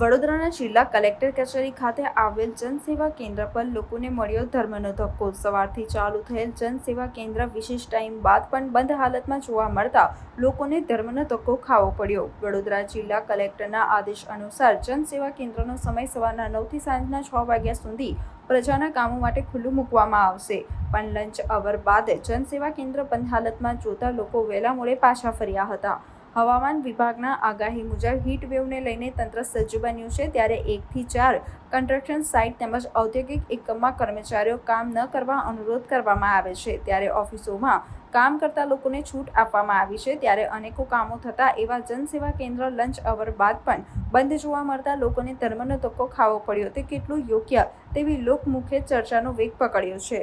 વડોદરાના જિલ્લા કલેક્ટર કચેરી ખાતે આવેલ જનસેવા કેન્દ્ર પર લોકોને મળ્યો ધર્મનો ધક્કો. સવારથી ચાલુ થયેલ જનસેવા કેન્દ્ર વિશેષ ટાઈમ બાદ પણ બંધ હાલતમાં જોવા મળતા લોકોને ધર્મનો ધક્કો ખાવો પડ્યો. વડોદરા જિલ્લા કલેક્ટરના આદેશ અનુસાર જનસેવા કેન્દ્રનો સમય સવારના નવથી સાંજના છ વાગ્યા સુધી પ્રજાના કામો માટે ખુલ્લું મૂકવામાં આવશે. પણ લંચ અવર બાદ જનસેવા કેન્દ્ર બંધ હાલતમાં જોતા લોકો વહેલા મોડે પાછા ફર્યા હતા. હવામાન વિભાગના આગાહી મુજબ હીટ વેવને લઈને તંત્ર સજ્જ બન્યું છે. ત્યારે એકથી ચાર કન્સ્ટ્રક્શન સાઇટ તેમજ ઔદ્યોગિક એકમમાં કર્મચારીઓ કામ ન કરવા અનુરોધ કરવામાં આવે છે. ત્યારે ઓફિસોમાં કામ કરતા લોકોને છૂટ આપવામાં આવી છે. ત્યારે અનેકો કામો થતા એવા જનસેવા કેન્દ્ર લંચ અવર બાદ પણ બંધ જોવા મળતા લોકોને ધર્મનો ધક્કો ખાવો પડ્યો. તે કેટલું યોગ્ય તેવી લોકમુખે ચર્ચાનો વેગ પકડ્યો છે.